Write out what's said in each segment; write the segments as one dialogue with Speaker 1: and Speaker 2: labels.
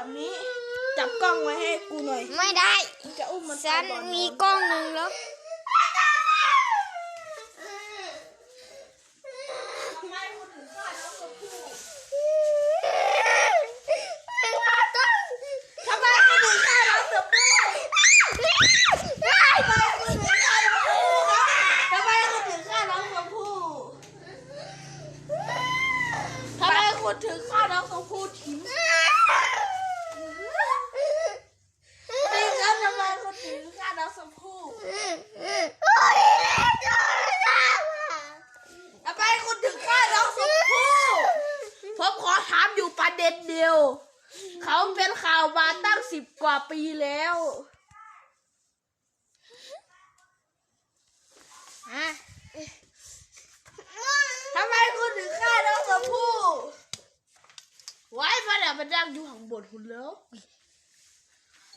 Speaker 1: แบบนี้ จับกล้องไว้ให้กูหน่อย
Speaker 2: ไม่ได้
Speaker 1: มึงจะอุ้มมัน
Speaker 2: ฉัน
Speaker 1: ไปก่อ
Speaker 2: มีกล้องหนึ่งแล้ว
Speaker 1: ทำไมคุณถึงฆ่าน้องชมพู่ทำไมคุณถึงฆ่าน้องชมพู่ทำไมคุณถึงฆ่าน้องชมพู่ทำไมคุณถึงฆ่าน้องชมพู่ทิ้งนี่ครับทำไมคุณถึงฆ่าน้อง ชมพู่ทำไมคุณถึงฆ่าน้องชมพู่ ผมขอถามอยู่ประเด็นเดียว เขาเป็นข่าวมาตั้งสิบกว่าปีแล้ว
Speaker 2: อะ
Speaker 1: ทำไมคุณถึงฆ่าน้องชมพู่ ไว้มันอะมันดังอยู่ข้างบนคุณแล้ว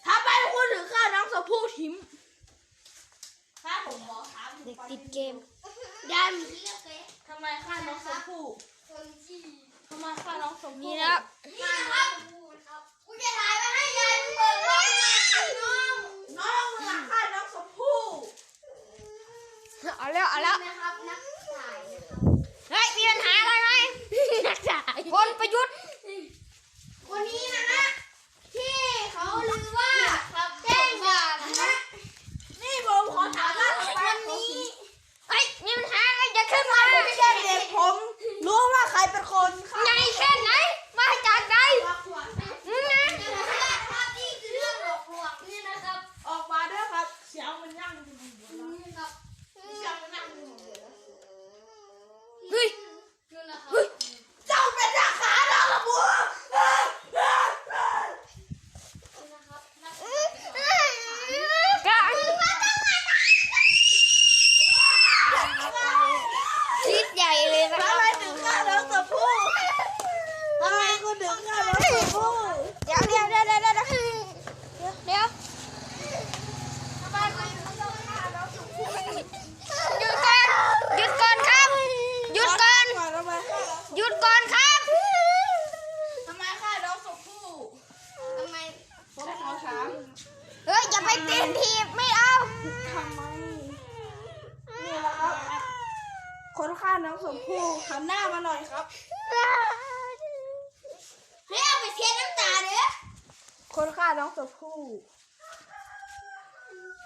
Speaker 1: ทำไมคุณถึงฆ่าน้องชมพู่ทิ้ม ถ้าผมบอกถามอยู่
Speaker 2: เด็ก
Speaker 1: ประ
Speaker 2: ติด
Speaker 1: น
Speaker 2: เกม
Speaker 1: ยันทำไมฆ่าน้องชมพู่ทำไมฆ่าน้องชมพู่
Speaker 2: นี่นะครับ
Speaker 1: น้องมึงอะฆ่าน้องชมพู่
Speaker 2: เอาแล้วเอาแล้วเฮ้ยมีปัญหาอะไรไหมนักจ่ายคนประยุทธ์
Speaker 3: วันนี้นะฮะที่เขาลือว่าแจ้งความนะฮะ
Speaker 1: นี่ผมขอถามว่าทำไม
Speaker 3: วัน
Speaker 1: เขา
Speaker 3: นี้
Speaker 1: ถึง
Speaker 2: เฮ้ยมีปัญหาอะไรอย่าขึ้นมา
Speaker 1: ผมแค่เด็กผมรู้ว่าใครเป็นคนฆ่า
Speaker 2: ใหญ่แค่ไหน มาจากไหนมึงนะ
Speaker 3: ครับนี่คือเรื่องหลอกลวงนี่นะครับ
Speaker 1: ออกมาด้วยครับ เสียงมันยั่งอยู่บนหัวเรา
Speaker 3: นี่ครับ
Speaker 1: เสียงมันยั่งอยู่บนหัวเรา
Speaker 2: เฮ้ย
Speaker 3: นี่นะครับ
Speaker 1: เจ้าเป็นนักขาดอกกระบัว
Speaker 3: นี่นะครับนัก
Speaker 2: กันคิดใหญ่เลยนะค
Speaker 1: ทำ
Speaker 2: รับ
Speaker 1: ไมถึงฆ่าน้องชมพู่ทำไมคุณถึงฆ่าน้องชมพู่
Speaker 2: เดี๋ยวเดี๋ยวเดี๋ยวเดี๋ยวเดี๋ยวเดี๋ยว
Speaker 1: ทำไมคุณถึงต้องฆ่าน้องชมพู่
Speaker 2: หยุดก่อนหยุดก่อนครับหยุดก่อน
Speaker 1: ทำไมฆ่าน้อง
Speaker 2: หยุดก่อนครับ
Speaker 1: ทำไมฆ่าน้องชมพู่
Speaker 3: ทำไม
Speaker 1: ผมขอถาม
Speaker 2: เฮ้ยอย่าไปตีนทีบไม่เอา
Speaker 1: ทำไมนี่แหละครับ คนฆ่าน้องชมพู่หันหน้ามาหน่อยครับ
Speaker 3: ให้เอาไปเช็ดน้ำตาเด้อ
Speaker 1: คนฆ่าน้องชมพู่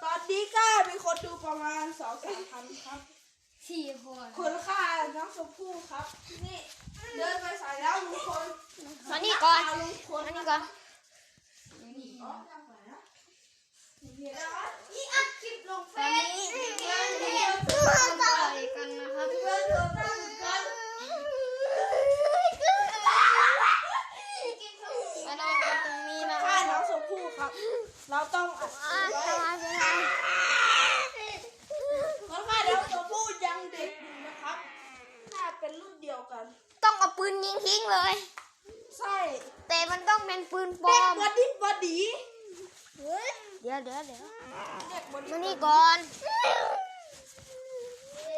Speaker 1: ตอนนี้ก็มีคนดูประมาณสองสามพันครับ
Speaker 3: สี่คน
Speaker 1: คนฆ่าน้องชมพู่ครับ นี่เดินไปใส่แล้วลุงพล
Speaker 2: มานี่ก่อน
Speaker 1: ข่าวลุงพล
Speaker 2: มานี่ก่อน
Speaker 1: อ๋อทางไหนนะนี่นะครับ
Speaker 3: นี่อัดคลิปลงเฟ
Speaker 2: ตอน
Speaker 3: ซ
Speaker 2: นี้
Speaker 3: เพื่อน
Speaker 2: เพื่
Speaker 3: เพื่
Speaker 2: อ
Speaker 3: อน น
Speaker 2: เพื่อนต่อยกันนะครับ
Speaker 1: เพื่อนโดนตั้งกัน
Speaker 2: ไปนอนกันตรงนี้นะค
Speaker 1: ฆ่า
Speaker 2: รับ
Speaker 1: น้องชมพู่ครับ เราต้องอัดค
Speaker 2: อะ
Speaker 1: ลิป
Speaker 2: ส
Speaker 1: ไว้
Speaker 2: บายสบาย
Speaker 1: คนฆ่าน้องชมพู่ยังเด็กอยู่นะครับ น่าเป็นรุ่นเดียวกัน
Speaker 2: ต้องเอาปืนยิงทิ้งเลย
Speaker 1: ใช่
Speaker 2: แต่มันต้องเป็นปืนปล
Speaker 1: เด็
Speaker 2: อกม
Speaker 1: บอดี้บอดี้เฮ้ย
Speaker 2: เดี๋ยวเดี๋ยวเดี๋ยว
Speaker 1: เด็กบอดี้
Speaker 2: มานี่ก่อน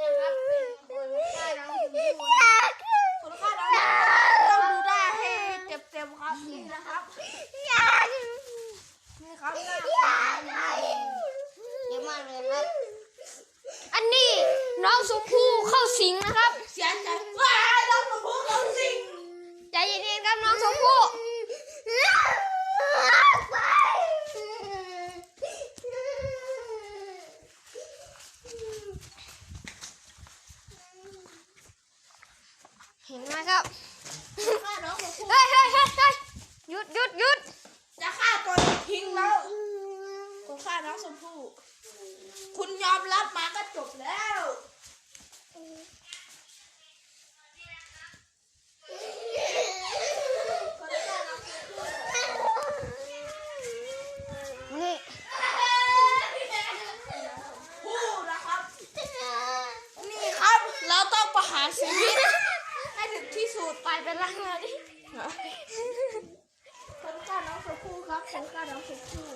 Speaker 3: นะครับเป็นคนฆ่าน้องชมพู่
Speaker 1: คนฆ่าน้องต้องดูได้ให้เต็มๆครับนี่นะครับนี่ครับหน้าคนนี้
Speaker 2: เดี๋ยวมาเลยครับ อันนี้น้องสุภูเข้า สิงนะครับ
Speaker 1: เสียใจว้ายน้องชมพู่เขาสิง
Speaker 2: ใจเย็นๆครับน้องสุภูเห็นไหมครับ
Speaker 1: ฆ่าน้องชมพู่
Speaker 2: เฮ้ยเฮ้ยเฮ้ยเฮ้ยหยุดหยุดหยุด
Speaker 1: จะฆ่าตัวเองทิ้งแล้วคุณฆ่าน้องชมพู่คุณยอมรับมาก็จบแล้ว
Speaker 2: นี่
Speaker 1: พูดนะครับ นี่ครับ เราต้องประหาร ชีวิตให้ถึงที่สุด
Speaker 2: ไปเป็นร่างมาดิ
Speaker 1: คนฆ่าน้องชมพู่ครับคนฆ่าน้องชมพู่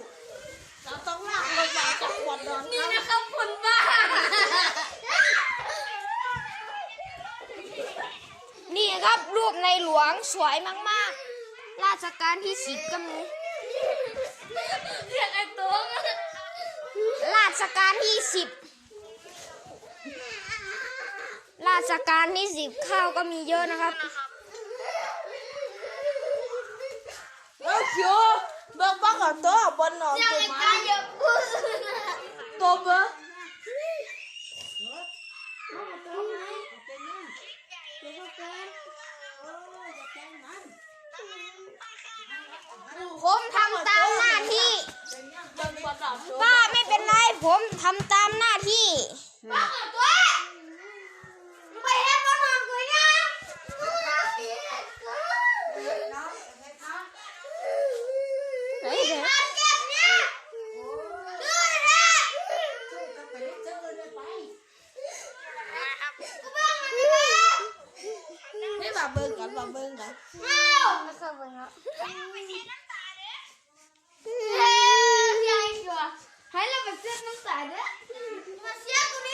Speaker 1: เราต้องลากลงมาจากขวดนอน
Speaker 2: นี่
Speaker 1: ครับ
Speaker 2: นะครับคนบ้า นี่ครับรูปในหลวงสวยมากๆล่าราชการที่สิบก็มี
Speaker 1: เรียกไอ้ตัว
Speaker 2: ราชการที่สิบ ราชการที่สิบข้าวก็มีเยอะนะครับ
Speaker 1: แล้วเขียวเบิ่งบ้างกับตัวบนหนอน
Speaker 3: ยัง
Speaker 1: ตัว
Speaker 3: ไอ้
Speaker 1: ไม้
Speaker 3: กายอย่าพูด
Speaker 1: ตัวเบิ่ง
Speaker 2: ผมทำตามหน้าที่
Speaker 1: จังประดับตัว
Speaker 2: ป้าไม่เป็นไร ผมทำตามหน้าที่
Speaker 3: บ้าตัว เบิ่งก่อนมาเบิ่งก่อนไม่
Speaker 2: เข้าไปเนาะ
Speaker 3: เฮ้ยยายชัวให้เราไปเช็ด
Speaker 1: น้ำตาเด้อมาเช็
Speaker 2: ดตรงนี้